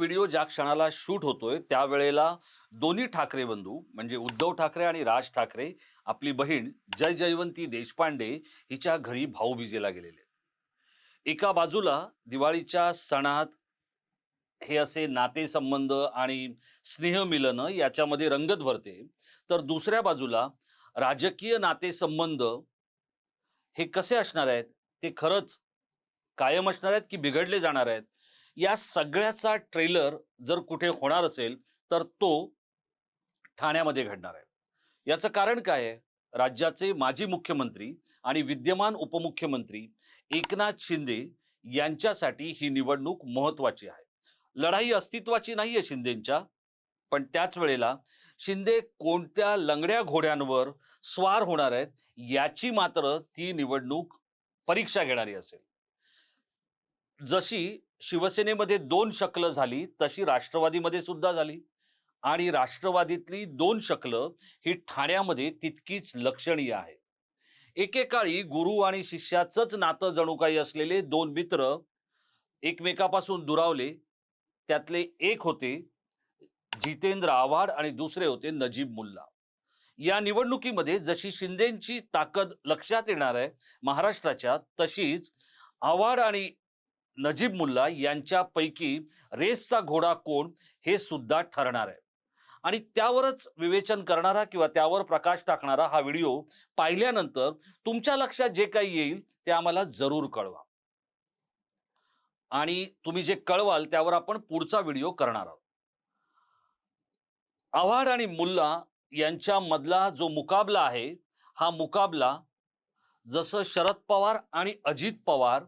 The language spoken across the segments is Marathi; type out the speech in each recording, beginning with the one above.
व्हिडिओ ज्या क्षणाला शूट होतोय त्यावेळेला दोन्ही ठाकरे बंधू म्हणजे उद्धव ठाकरे आणि राज ठाकरे आपली बहीण जय जयवंती देशपांडे हिच्या घरी भाऊबीजेला गेलेले. एका बाजूला दिवाळीच्या सणात हे असे नातेसंबंध आणि स्नेहमिलनं याच्यामध्ये रंगत भरते. तर दुसऱ्या बाजूला राजकीय नातेसंबंध हे कसे असणार आहेत? ते खरंच कायम असणार आहेत की बिघडले जाणार आहेत? या सगळ्याचा ट्रेलर जर कुठे होणार असेल तर तो ठाण्यामध्ये घडणार आहे. याचं कारण काय आहे? राज्याचे माजी मुख्यमंत्री आणि विद्यमान उपमुख्यमंत्री एकनाथ शिंदे यांच्यासाठी ही निवडणूक महत्वाची आहे. लढाई अस्तित्वाची नाही आहे शिंदेच्या पण त्याच वेळेला शिंदे कोणत्या लंगड्या घोड्यांवर स्वार होणार आहेत याची मात्र ती निवडणूक परीक्षा घेणारी असेल. जशी शिवसेनेमध्ये दोन शकलं झाली तशी राष्ट्रवादीमध्ये सुद्धा झाली. आणि राष्ट्रवादीतली दोन शकलं ही ठाण्यामध्ये तितकीच लक्षणीय आहे. एकेकाळी गुरु आणि शिष्याचंच नातं जणू काही असलेले दोन मित्र एकमेकापासून दुरावले. त्यातले एक होते जितेंद्र आव्हाड आणि दुसरे होते नजीब मुल्ला. या निवडणुकीमध्ये जशी शिंदेची ताकद लक्षात येणार आहे महाराष्ट्राच्या तशीच आव्हाड आणि नजीब मुल्ला यांच्यापैकी रेसचा घोडा कोण हे सुद्धा ठरणार आहे. आणि त्यावरच विवेचन करणारा किंवा त्यावर प्रकाश टाकणारा हा व्हिडिओ पाहिल्यानंतर तुमच्या लक्षात जे काही येईल ते आम्हाला जरूर कळवा. आणि तुम्ही जे कळवाल त्यावर आपण पुढचा व्हिडिओ करणार आहोत. आव्हाड आणि मुल्ला यांच्या मधला जो मुकाबला आहे हा मुकाबला जसं शरद पवार आणि अजित पवार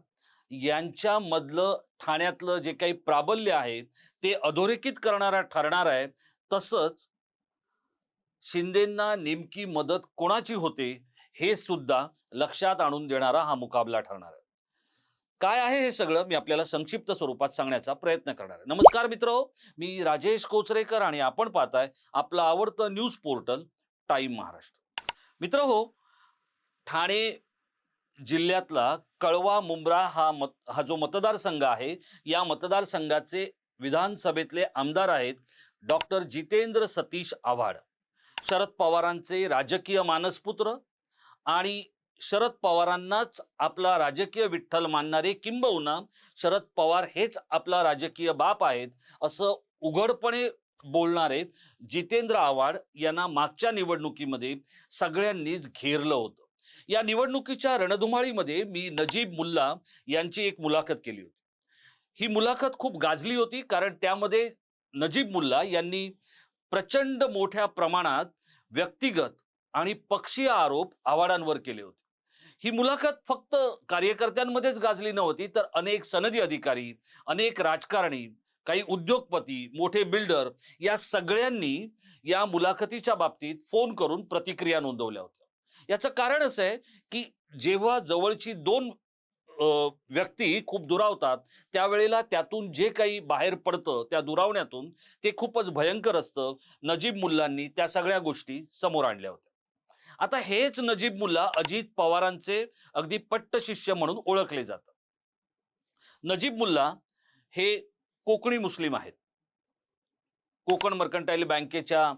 यांच्यामधलं ठाण्यातलं जे काही प्राबल्य आहे ते अधोरेखित करणारा ठरणार आहे. तसंच शिंदेंना नेमकी मदत कोणाची होते हे सुद्धा लक्षात आणून देणारा हा मुकाबला ठरणार आहे. काय आहे हे सगळं? मी आपल्याला संक्षिप्त स्वरूपात सांगण्याचा प्रयत्न करणार आहे. नमस्कार मित्र मी राजेश कोचरेकर आणि आपण पाहताय आपलं आवडतं न्यूज पोर्टल टाइम महाराष्ट्र. मित्र हो ठाणे जिल्ह्यातला कळवा मुंब्रा हा मत हा जो मतदारसंघ आहे या मतदारसंघाचे विधानसभेतले आमदार आहेत डॉक्टर जितेंद्र सतीश आव्हाड. शरद पवारांचे राजकीय मानसपुत्र आणि शरद पवारांनाच आपला राजकीय विठ्ठल मानणारे किंबहुना शरद पवार हेच आपला राजकीय बाप आहेत असं उघडपणे बोलणारे जितेंद्र आव्हाड यांना मागच्या निवडणुकीमध्ये सगळ्यांनीच घेरलं होतं. या निवडणुकीच्या रणधुमाळीमध्ये मी नजीब मुल्ला यांची एक मुलाखत केली होती. ही मुलाखत खूप गाजली होती कारण त्यामध्ये नजीब मुल्ला यांनी प्रचंड मोठ्या प्रमाणात व्यक्तिगत आणि पक्षीय आरोप आव्हाडांवर केले होते. ही मुलाखत फक्त कार्यकर्त्यांमध्येच गाजली नव्हती तर अनेक सनदी अधिकारी अनेक राजकारणी काही उद्योगपती मोठे बिल्डर या सगळ्यांनी या मुलाखतीच्या बाबतीत फोन करून प्रतिक्रिया नोंदवल्या होत्या. याचं कारण असं आहे की जेव्हा जवळची दोन व्यक्ती खूप दुरावतात त्यावेळेला त्यातून जे काही बाहेर पडतं त्या दुरावण्यातून ते खूपच भयंकर असतं नजीब मुल्लांनी त्या सगळ्या गोष्टी समोर आणल्या होत्या. आता हेच नजीब मुल्ला अजित पवारांचे अगदी पट्ट शिष्य म्हणून ओळखले जातात नजीब मुल्ला हे कोकणी मुस्लिम आहेत. कोकण मर्कंटाईल बँकेच्या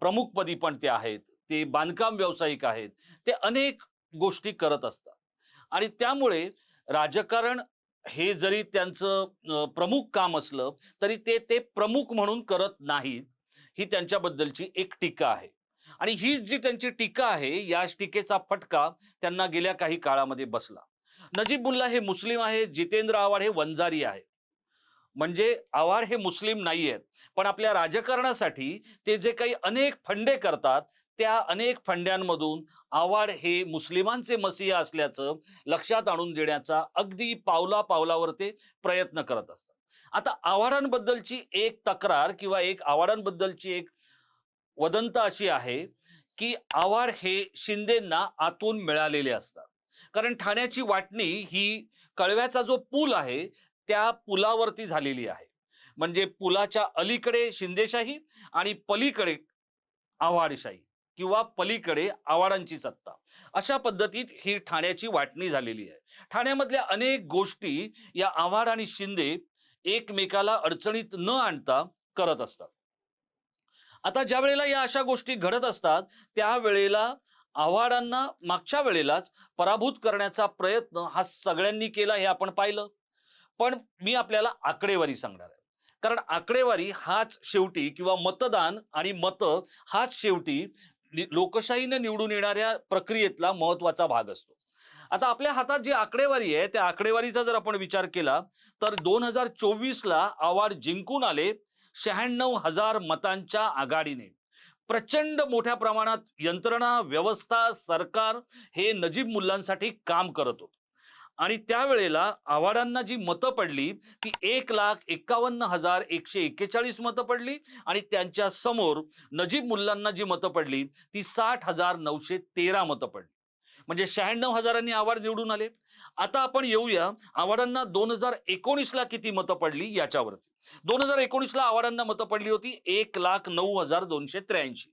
प्रमुखपदी पण ते आहेत. ते बांधकाम व्यावसायिक आहेत. ते अनेक गोष्टी करत असतात. आणि त्यामुळे राजकारण हे जरी त्यांचं प्रमुख काम असलं तरी ते ते प्रमुख म्हणून करत नाहीत ही त्यांच्याबद्दलची एक टीका आहे. आणि हीच जी त्यांची टीका आहे या टीकेचा फटका त्यांना गेल्या काही काळामध्ये बसला. नजीबुल्ला हे मुस्लिम आहेत जितेंद्र आव्हाड हे वंजारी आहेत. म्हणजे आव्हाड हे मुस्लिम नाही आहेत पण आपल्या राजकारणासाठी ते जे काही अनेक फंडे करतात त्या अनेक फंड्यांमधून आवाड हे मुस्लिमांचे मसीह असल्याचं लक्षात आणून देण्याचा अगदी पावला पावलावर ते प्रयत्न करत असतात. आता आव्हाडांबद्दलची एक तक्रार किंवा एक आव्हाडांबद्दलची एक वदंत अशी आहे की आव्हाड हे शिंदेंना आतून मिळालेले असतात. कारण ठाण्याची वाटणी ही कळव्याचा जो पूल आहे त्या पुलावरती झालेली आहे. म्हणजे पुलाच्या अलीकडे शिंदेशाही आणि पलीकडे आव्हाडशाही किंवा पलीकडे आव्हाडांची सत्ता. अशा पद्धतीत ही ठाण्याची वाटणी झालेली आहे. ठाण्यामधल्या अनेक गोष्टी या आव्हाड आणि शिंदे एकमेकाला अडचणीत न आणता करत असतात. आता ज्या वेळेला या अशा गोष्टी घडत असतात त्यावेळेला आव्हाडांना मागच्या वेळेलाच पराभूत करण्याचा प्रयत्न हा सगळ्यांनी केला हे आपण पाहिलं. पण मी आपल्याला आकडेवारी सांगणार आहे. कारण आकडेवारी हाच शेवटी किंवा मतदान आणि मत हाच शेवटी लोकशाहीने निवडून येणाऱ्या प्रक्रियेतला महत्त्वाचा भाग असतो. आता आपल्या हातात जी आकडेवारी आहे त्या आकडेवारीचा जर आपण विचार केला तर दोन हजार चोवीसला अवार्ड जिंकून आले शहाण्णव हजार मतांच्या आघाडीने. प्रचंड मोठ्या प्रमाणात यंत्रणा व्यवस्था सरकार हे नजीब मुलांसाठी काम करत होत. आणि त्यावेळेला आव्हाडांना जी मतं पडली ती एक लाख एक्कावन्न हजार एकशे एक्केचाळीस मतं पडली आणि त्यांच्यासमोर नजीब मुल्लांना जी मतं पडली ती साठ हजार नऊशे तेरा मतं पडली. म्हणजे शहाण्णव हजारांनी आव्हाड निवडून आले. आता आपण येऊया आव्हाडांना दोन हजार एकोणीसला किती मतं पडली याच्यावरती. दोन हजार एकोणीसला आव्हाडांना मतं पडली होती एक लाख नऊ हजार दोनशे त्र्याऐंशी.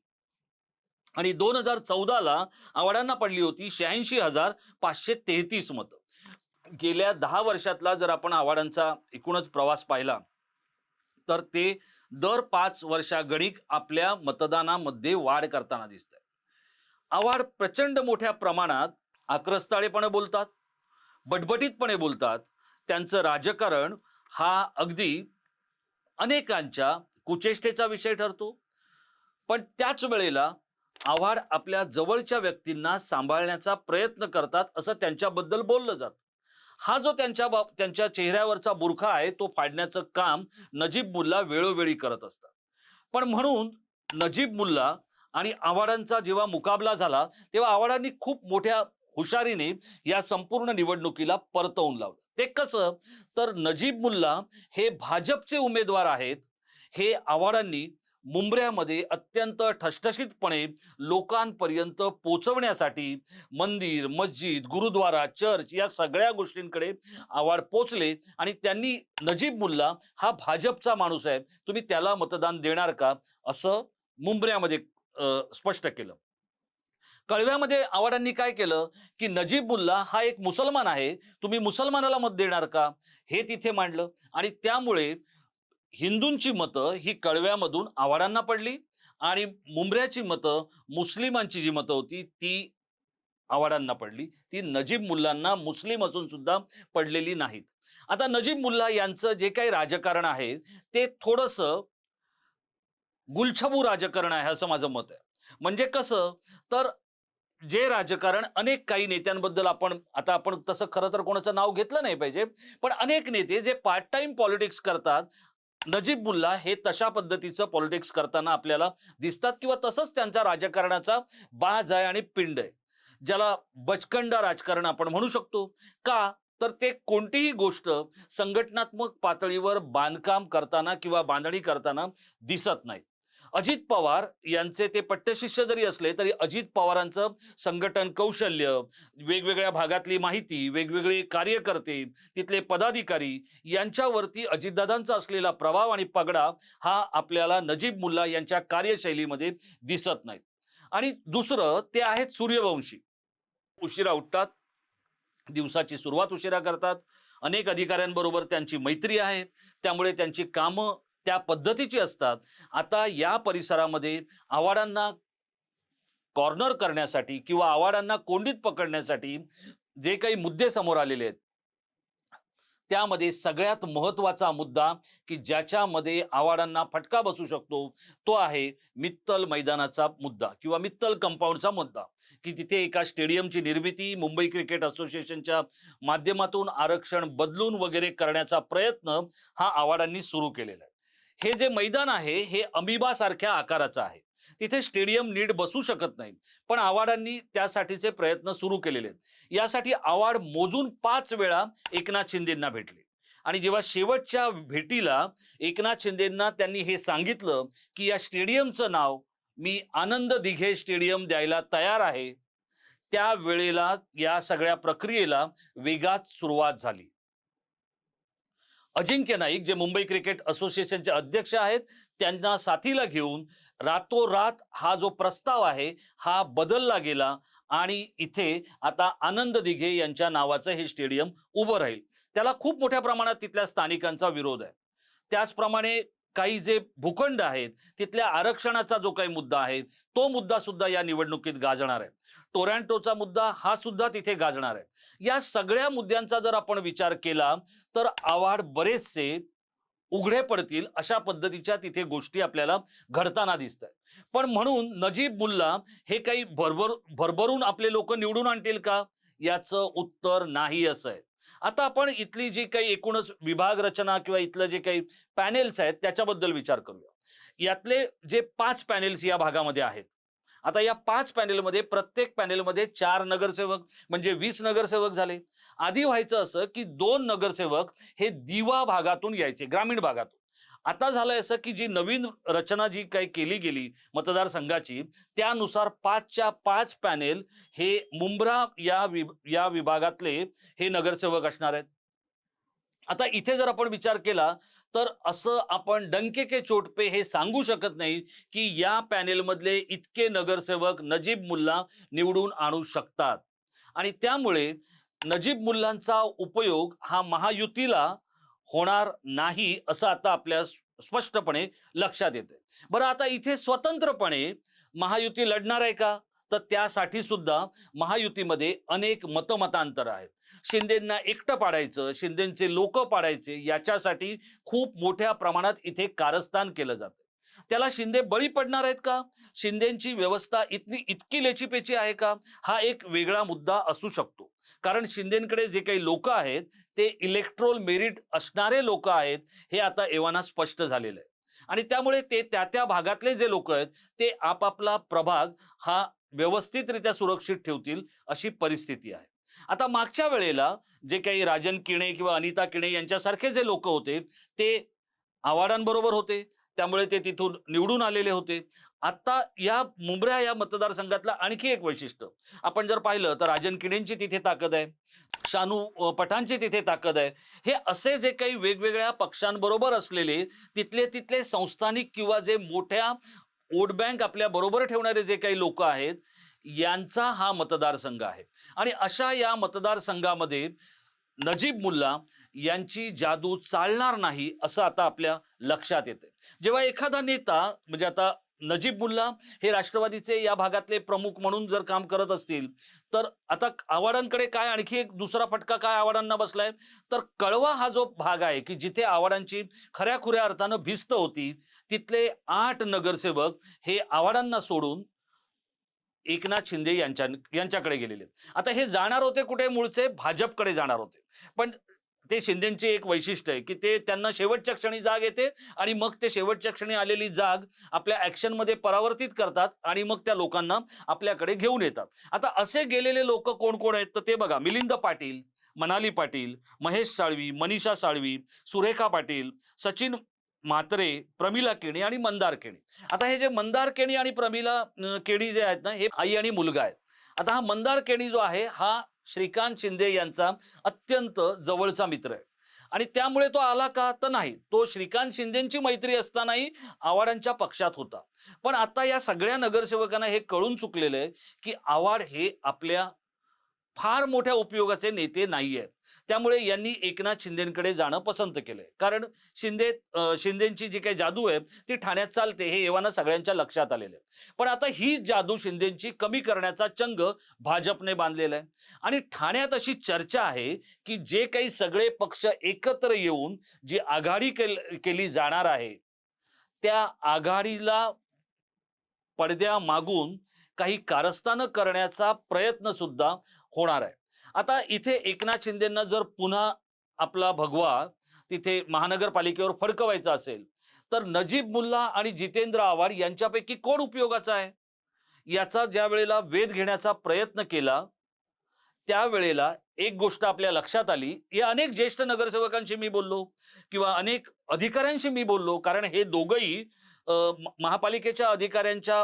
आणि दोन हजार चौदाला आव्हाडांना पडली होती शहाऐंशी हजार पाचशे तेहतीस मतं. गेल्या दहा वर्षातला जर आपण आव्हाडांचा एकूणच प्रवास पाहिला तर ते दर पाच वर्षागणिक आपल्या मतदानामध्ये वाढ करताना दिसत आहे आव्हाड प्रचंड मोठ्या प्रमाणात आक्रस्ताळेपणे बोलतात बटबटीतपणे बोलतात. त्यांचं राजकारण हा अगदी अनेकांच्या कुचेष्टेचा विषय ठरतो. पण त्याच वेळेला आव्हाड आपल्या जवळच्या व्यक्तींना सांभाळण्याचा प्रयत्न करतात असं त्यांच्याबद्दल बोललं जातं. हा जो त्यांच्या बाब त्यांच्या चेहऱ्यावरचा बुरखा आहे तो फाडण्याचं काम नजीब मुल्ला वेळोवेळी करत असतात. पण म्हणून नजीब मुल्ला आणि आव्हाडांचा जेव्हा मुकाबला झाला तेव्हा आव्हाडांनी खूप मोठ्या हुशारीने या संपूर्ण निवडणुकीला परतवून लावलं. ते कसं? तर नजीब मुल्ला हे भाजपचे उमेदवार आहेत हे आव्हाडांनी मुंबऱ्यामध्ये अत्यंत ठसठशीतपणे लोकांपर्यंत पोचवण्यासाठी मंदिर मस्जिद गुरुद्वारा चर्च या सगळ्या गोष्टींकडे आवाड पोचले आणि त्यांनी नजीब मुल्ला हा भाजपचा माणूस आहे. तुम्ही त्याला मतदान देणार का? असं मुंबऱ्यामध्ये स्पष्ट केलं. कळव्यामध्ये आवाडांनी काय केलं? की नजीब मुल्ला हा एक मुसलमान आहे. तुम्ही मुसलमानाला मत देणार का? हे तिथे मांडलं आणि त्यामुळे हिंदूंची मतं ही कळव्यामधून आव्हाडांना पडली आणि मुंबऱ्याची मतं मुस्लिमांची जी मतं होती ती आवाडांना पडली. ती नजीब मुल्लांना मुस्लिम असून सुद्धा पडलेली नाहीत. आता नजीब मुल्ला यांचं जे काही राजकारण आहे ते थोडंसं गुलछबू राजकारण आहे असं माझं मत आहे. म्हणजे कसं? तर जे राजकारण अनेक काही नेत्यांबद्दल आपण आता आपण तसं खरं तर कोणाचं नाव घेतलं नाही पाहिजे पण अनेक नेते जे पार्ट टाइम पॉलिटिक्स करतात नजीब मुल्ला हे तशा पद्धतीचं पॉलिटिक्स करताना आपल्याला दिसतात किंवा तसंच त्यांचा राजकारणाचा बाज आहे आणि पिंड आहे. ज्याला बचकंडा राजकारण आपण म्हणू शकतो. का? तर ते कोणतीही गोष्ट संघटनात्मक पातळीवर बांधकाम करताना किंवा बांधणी करताना दिसत नाही अजित पवार यांचे ते पट्टशिष्य जरी असले तरी अजित पवारांचं संघटन कौशल्य वेगवेगळ्या भागातली माहिती वेगवेगळे कार्यकर्ते तिथले पदाधिकारी यांच्यावरती अजितदादांचा असलेला प्रभाव आणि पगडा हा आपल्याला नजीब मुल्ला यांच्या कार्यशैलीमध्ये दिसत नाही. आणि दुसरं ते आहेत सूर्यवंशी. उशिरा उठतात दिवसाची सुरुवात उशिरा करतात. अनेक अधिकाऱ्यांबरोबर त्यांची मैत्री आहे. त्यामुळे त्यांची कामं त्या पद्धतीची असतात. आता या परिसरामध्ये आव्हाडांना कॉर्नर करण्यासाठी किंवा आव्हाडांना कोंडीत पकडण्यासाठी जे काही मुद्दे समोर आलेले आहेत त्यामध्ये सगळ्यात महत्त्वाचा मुद्दा की ज्याच्यामध्ये आव्हाडांना फटका बसू शकतो तो आहे मित्तल मैदानाचा मुद्दा किंवा मित्तल कंपाऊंडचा मुद्दा. की तिथे एका स्टेडियमची निर्मिती मुंबई क्रिकेट असोसिएशनच्या माध्यमातून आरक्षण बदलून वगैरे करण्याचा प्रयत्न हा आव्हाडांनी सुरू केलेला आहे. हे जे मैदान आहे हे अमिबा सारख्या आकाराचं आहे. तिथे स्टेडियम नीट बसू शकत नाही पण आव्हाडांनी त्यासाठीचे प्रयत्न सुरू केलेले आहेत. यासाठी आव्हाड मोजून पाच वेळा एकनाथ शिंदेंना भेटले. आणि जेव्हा शेवटच्या भेटीला एकनाथ शिंदेंना त्यांनी हे सांगितलं की या स्टेडियमचं नाव मी आनंद दिघे स्टेडियम द्यायला तयार आहे त्या वेळेला या सगळ्या प्रक्रियेला वेगात सुरुवात झाली. अजिंक्य नाईक जे मुंबई क्रिकेट असोसिएशनचे अध्यक्ष आहेत त्यांना साथीला घेऊन रातोरात हा जो प्रस्ताव आहे हा बदलला गेला आणि इथे आता आनंद दिघे यांच्या नावाचं हे स्टेडियम उभं राहील. त्याला खूप मोठ्या प्रमाणात तिथल्या स्थानिकांचा विरोध आहे. त्याचप्रमाणे काही जे भूखंड आहेत तिथल्या आरक्षणाचा जो काही मुद्दा आहे तो मुद्दा सुद्धा या निवडणुकीत गाजणार आहे. टोरॅन्टोचा मुद्दा हा सुद्धा तिथे गाजणार आहे. या सगळ्या मुद्द्यांचा जर आपण विचार केला तर आव्हाड बरेचसे उघडे पडतील अशा पद्धतीच्या तिथे गोष्टी आपल्याला घडताना दिसत आहेत पण म्हणून नजीब मुल्ला हे काही भरभर भरभरून आपले लोक निवडून आणतील का? याचं उत्तर नाही असं आहे. आता आपण इथली जी काही एकूणच विभाग रचना किंवा इथलं जे काही पॅनेल्स आहेत त्याच्याबद्दल विचार करूया. यातले जे पाच पॅनेल्स या भागामध्ये आहेत आता या पाच पॅनेलमध्ये प्रत्येक पॅनेलमध्ये चार नगरसेवक म्हणजे वीस नगरसेवक झाले. आधी व्हायचं असं की दोन नगरसेवक हे दिवा भागातून यायचे ग्रामीण भागातून. आता झालंय असं की जी नवीन रचना जी काही केली गेली मतदारसंघाची त्यानुसार पाचच्या पाच पॅनेल हे मुंब्रा या विभ या विभागातले हे नगरसेवक असणार आहेत. आता इथे जर आपण विचार केला तर असं आपण डंके के चोटपे हे सांगू शकत नाही की या पॅनेलमधले इतके नगरसेवक नजीब मुल्ला निवडून आणू शकतात. आणि त्यामुळे नजीब मुल्लांचा उपयोग हा महायुतीला होणार नाही असं आता आपल्या स्पष्टपणे लक्षात येते बरं आता इथे स्वतंत्रपणे महायुती लढणार आहे का? तर त्यासाठी सुद्धा महायुतीमध्ये अनेक मतमतांतर आहेत. शिंदेंना एकटं पाडायचं शिंदेचे लोक पाडायचे याच्यासाठी खूप मोठ्या प्रमाणात इथे कारस्थान केलं जातं. त्याला शिंदे बळी पडणार आहेत का? शिंदेची व्यवस्था इतकी इतकी लेचीपेची आहे का? हा एक वेगळा मुद्दा असू शकतो. कारण शिंदेकडे जे काही लोक आहेत ते इलेक्ट्रोल मेरिट असणारे लोक आहेत हे आता एव्हाना स्पष्ट झालेलं आहे. आणि त्यामुळे ते त्या त्या भागातले जे लोक आहेत ते आपापला प्रभाग हा व्यवस्थितरित्या सुरक्षित ठेवतील अशी परिस्थिती आहे. आता मागच्या वेळेला जे काही राजन किणे किंवा अनिता किणे यांच्यासारखे जे लोक होते ते आव्हाडांबरोबर होते. त्यामुळे ते तिथून निवडून आलेले होते. आता या मुंबऱ्या या मतदारसंघातलं आणखी एक वैशिष्ट्य. आपण जर पाहिलं तर राजन किणेंची तिथे ताकद आहे. शानू पठांची पठाणची तिथे ताकद आहे. हे असे जे काही वेगवेगळ्या पक्षांबरोबर असलेले तिथले तिथले संस्थानिक किंवा जे मोठ्या वोट बँक आपल्या बरोबर ठेवणारे जे काही लोक आहेत यांचा हा मतदारसंघ आहे. आणि अशा या मतदारसंघामध्ये नजीब मुल्ला यांची जादू चालणार नाही असं आता आपल्या लक्षात येते जेव्हा एखादा नेता म्हणजे आता नजीब मुल्ला हे राष्ट्रवादीचे या भागातले प्रमुख म्हणून जर काम करत असतील तर आता आव्हाडांकडे काय आणखी एक दुसरा फटका काय आव्हाडांना बसलाय? तर कळवा हा जो भाग आहे की जिथे आव्हाडांची खऱ्या खुऱ्या अर्थानं भिस्त होती तिथले आठ नगरसेवक हे आव्हाडांना सोडून एकनाथ शिंदे यांच्या यांच्याकडे गेलेले आता हे जाणार होते कुठे? मूळचे भाजपकडे जाणार होते. पण ते शिंदेचे एक वैशिष्ट्य आहे की ते त्यांना शेवटच्या क्षणी जाग येते आणि मग ते शेवटच्या क्षणी आलेली जाग आपल्या ऍक्शनमध्ये परावर्तित करतात आणि मग त्या लोकांना आपल्याकडे घेऊन येतात. आता असे गेलेले लोक कोण कोण आहेत? तर ते बघा मिलिंद पाटील मनाली पाटील महेश साळवी मनीषा साळवी सुरेखा पाटील सचिन म्हात्रे प्रमिला केणी आणि मंदार केणी. आता हे जे मंदार केणी आणि प्रमिला केणी जे आहेत ना हे आई आणि मुलगा आहेत. आता हा मंदार केणी जो आहे हा श्रीकांत शिंदे यांचा अत्यंत जवळचा मित्र आहे. आणि त्यामुळे तो आला का तर नाही. तो श्रीकांत शिंदेची मैत्री असतानाही आव्हाडांच्या पक्षात होता. पण आता या सगळ्या नगरसेवकांना हे कळून चुकलेलं आहे की आव्हाड हे आपल्या फार मोठ्या उपयोगाचे नेते नाही आहेत त्यामुळे यांनी एकनाथ शिंदेकडे जाणं पसंत केलंय. कारण शिंदे शिंदेची जी काही जादू आहे ती ठाण्यात चालते हे एव्हाना सगळ्यांच्या लक्षात आलेलं आहे. पण आता ही जादू शिंदेची कमी करण्याचा चंग भाजपने बांधलेला आहे. आणि ठाण्यात अशी चर्चा आहे की जे काही सगळे पक्ष एकत्र येऊन जी आघाडी केल- केली जाणार आहे त्या आघाडीला पडद्या मागून काही कारस्थानं करण्याचा प्रयत्न सुद्धा होणार आहे. आता इथे एकनाथ शिंदेंना जर पुन्हा आपला भगवा तिथे महानगरपालिकेवर फडकवायचा असेल तर नजीब मुल्ला आणि जितेंद्र आव्हाड यांच्यापैकी कोण उपयोगाचा आहे? याचा ज्या वेळेला वेध घेण्याचा प्रयत्न केला त्यावेळेला एक गोष्ट आपल्या लक्षात आली. या अनेक ज्येष्ठ नगरसेवकांशी मी बोललो किंवा अनेक अधिकाऱ्यांशी मी बोललो कारण हे दोघंही महापालिकेच्या अधिकाऱ्यांच्या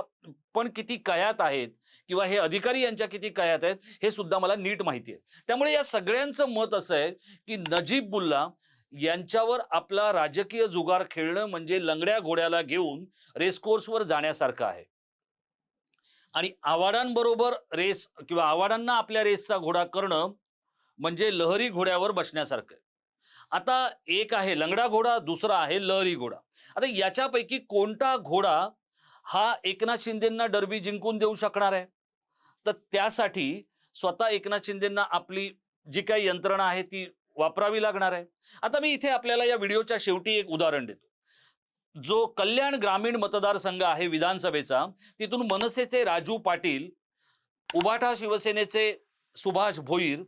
पण किती कयात आहेत किंवा हे अधिकारी यांच्या किती कयात आहेत हे सुद्धा मला नीट माहिती आहे. त्यामुळे या सगळ्यांचं मत असं आहे की नजीब बुल्ला यांच्यावर आपला राजकीय जुगार खेळणं म्हणजे लंगड्या घोड्याला घेऊन रेसकोर्सवर जाण्यासारखं आहे. आणि आव्हाडांबरोबर रेस किंवा आव्हाडांना आपल्या रेसचा घोडा करणं म्हणजे लहरी घोड्यावर बसण्यासारखं आहे. आता एक आहे लंगडा घोडा दुसरा आहे लहरी घोडा. आता याच्यापैकी कोणता घोडा हा एकनाथ शिंदेंना डरबी जिंकून देऊ शकणार आहे? तर त्यासाठी स्वतः एकनाथ शिंदेना आपली जी काही यंत्रणा आहे ती वापरावी लागणार आहे. आता मी इथे आपल्याला या व्हिडिओच्या शेवटी एक उदाहरण देतो. जो कल्याण ग्रामीण मतदारसंघ आहे विधानसभेचा तिथून मनसेचे राजू पाटील उबाठा शिवसेनेचे सुभाष भोईर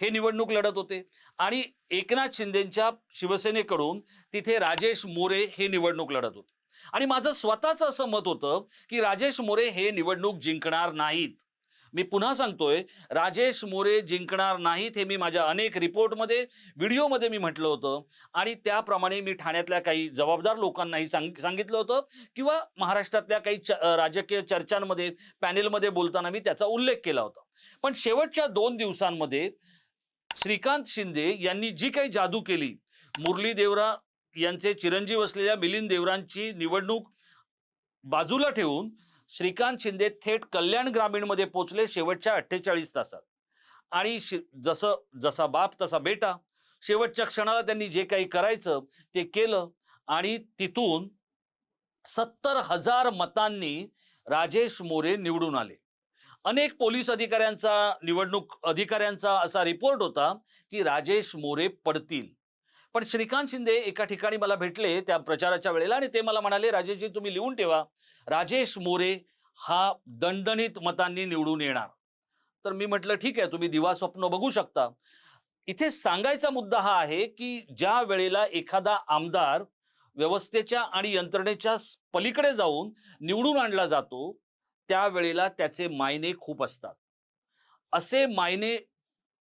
हे निवडणूक लढत होते. आणि एकनाथ शिंदेच्या शिवसेनेकडून तिथे राजेश मोरे हे निवडणूक लढत होते. आणि माझं स्वतःचं असं मत होतं की राजेश मोरे हे निवडणूक जिंकणार नाहीत. मी पुन्हा सांगतोय राजेश मोरे जिंकणार नाहीत हे मी माझ्या अनेक रिपोर्टमध्ये व्हिडिओमध्ये मी म्हटलं होतं. आणि त्याप्रमाणे मी ठाण्यातल्या काही जबाबदार लोकांनाही सांग सांगितलं होतं किंवा महाराष्ट्रातल्या काही च राजकीय चर्चांमध्ये पॅनेलमध्ये बोलताना मी त्याचा उल्लेख केला होता. पण शेवटच्या दोन दिवसांमध्ये श्रीकांत शिंदे यांनी जी काही जादू केली मुरली देवरा यांचे चिरंजीव असलेल्या मिलिंद देवरांची निवडणूक बाजूला ठेवून श्रीकांत शिंदे थेट कल्याण ग्रामीणमध्ये पोहोचले शेवटच्या अठ्ठेचाळीस तासात. आणि जसं जसा बाप तसा बेटा. शेवटच्या क्षणाला त्यांनी जे काही करायचं ते केलं. आणि तिथून सत्तर हजार मतांनी राजेश मोरे निवडून आले. अनेक पोलीस अधिकाऱ्यांचा निवडणूक अधिकाऱ्यांचा असा रिपोर्ट होता की राजेश मोरे पडतील. पण श्रीकांत शिंदे एका ठिकाणी मला भेटले त्या प्रचाराच्या वेळेला आणि ते मला म्हणाले राजेशजी तुम्ही लिहून ठेवा. राजेश मोरे हा दणदणीत मतांनी निवडून येणार. तर मी म्हटलं ठीक आहे तुम्ही दिवा स्वप्न बघू शकता. इथे सांगायचा मुद्दा हा आहे की ज्या वेळेला एखादा आमदार व्यवस्थेच्या आणि यंत्रणेच्या पलीकडे जाऊन निवडून आणला जातो त्यावेळेला त्याचे मायने खूप असतात. असे मायने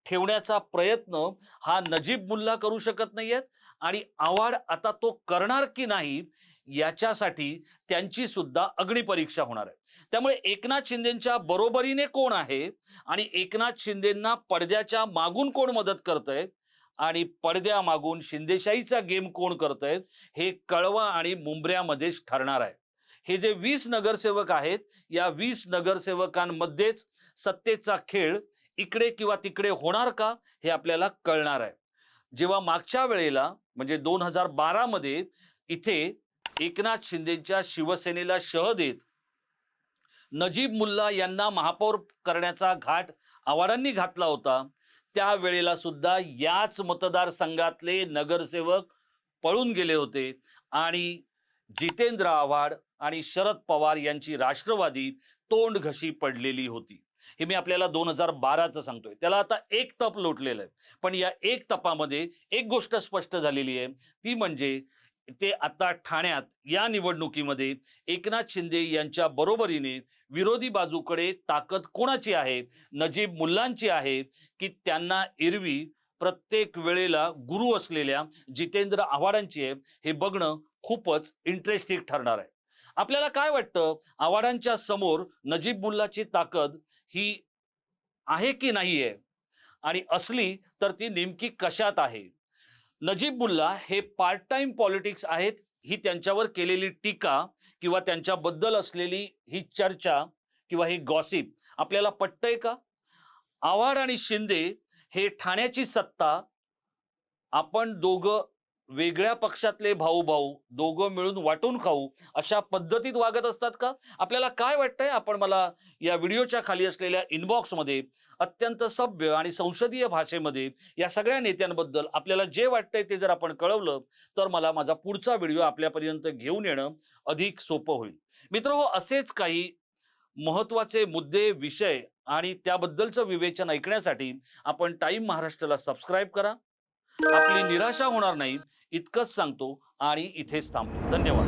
ठेवण्याचा प्रयत्न हा नजीब मुल्ला करू शकत नाहीयेत. आणि आव्हाड आता तो करणार की नाही याच्यासाठी त्यांची सुद्धा अग्निपरीक्षा होणार आहे. त्यामुळे एकनाथ शिंदेच्या बरोबरीने कोण आहे? आणि एकनाथ शिंदेंना पडद्याच्या मागून कोण मदत करतंय? आणि पडद्या मागून शिंदेशाहीचा गेम कोण करतंय? हे कळवा आणि मुंबऱ्यामध्येच ठरणार आहे. हे जे वीस नगरसेवक आहेत या वीस नगरसेवकांमध्येच सत्तेचा खेळ इकडे किंवा तिकडे होणार का हे आपल्याला कळणार आहे. जेव्हा मागच्या वेळेला म्हणजे दोन हजार बारा मध्ये इथे एकनाथ शिंदेच्या शिवसेनेला शह देत नजीब मुल्ला यांना महापौर करण्याचा घाट आव्हाडांनी घातला होता त्यावेळेला सुद्धा याच मतदारसंघातले नगरसेवक पळून गेले होते आणि जितेंद्र आव्हाड आणि शरद पवार यांची राष्ट्रवादी तोंड घशी पडलेली होती. हे मी आपल्याला दोन हजार बाराचं सांगतोय. त्याला आता एक तप लोटलेलं आहे. पण या एक तपामध्ये एक गोष्ट स्पष्ट झालेली आहे. ती म्हणजे ते आता ठाण्यात या निवडणुकीमध्ये एकनाथ शिंदे यांच्या बरोबरीने विरोधी बाजूकडे ताकद कोणाची आहे? नजीब मुल्लांची आहे की त्यांना एरवी प्रत्येक वेळेला गुरु असलेल्या जितेंद्र आव्हाडांची आहे? हे बघणं खूपच इंटरेस्टिंग ठरणार आहे. आपल्याला काय वाटतं? आव्हाडांच्या समोर नजीब मुल्लाची ताकद ही आहे की नाही आहे आणि असली तर ती नेमकी कशात आहे? नजीबुल्ला हे पार्ट टाइम पॉलिटिक्स आहेत ही त्यांच्यावर केलेली टीका किंवा त्यांच्याबद्दल असलेली ही चर्चा किंवा ही गॉसिप आपल्याला पटतंय का? आव्हाड आणि शिंदे हे ठाण्याची सत्ता आपण दोघं वेगळ्या पक्षातले भाऊ भाऊ दोघं मिळून वाटून खाऊ अशा पद्धतीत वागत असतात का? आपल्याला काय वाटतंय? आपण मला या व्हिडिओच्या खाली असलेल्या इनबॉक्समध्ये अत्यंत सभ्य आणि संसदीय भाषेमध्ये या सगळ्या नेत्यांबद्दल आपल्याला जे वाटतंय ते जर आपण कळवलं तर मला माझा पुढचा व्हिडिओ आपल्यापर्यंत घेऊन येणं अधिक सोपं होईल. मित्र हो असेच काही महत्त्वाचे मुद्दे विषय आणि त्याबद्दलचं विवेचन ऐकण्यासाठी आपण टाईम महाराष्ट्राला सबस्क्राईब करा. आपली निराशा होणार नाही इतकंच सांगतो आणि इथेच थांबतो. धन्यवाद.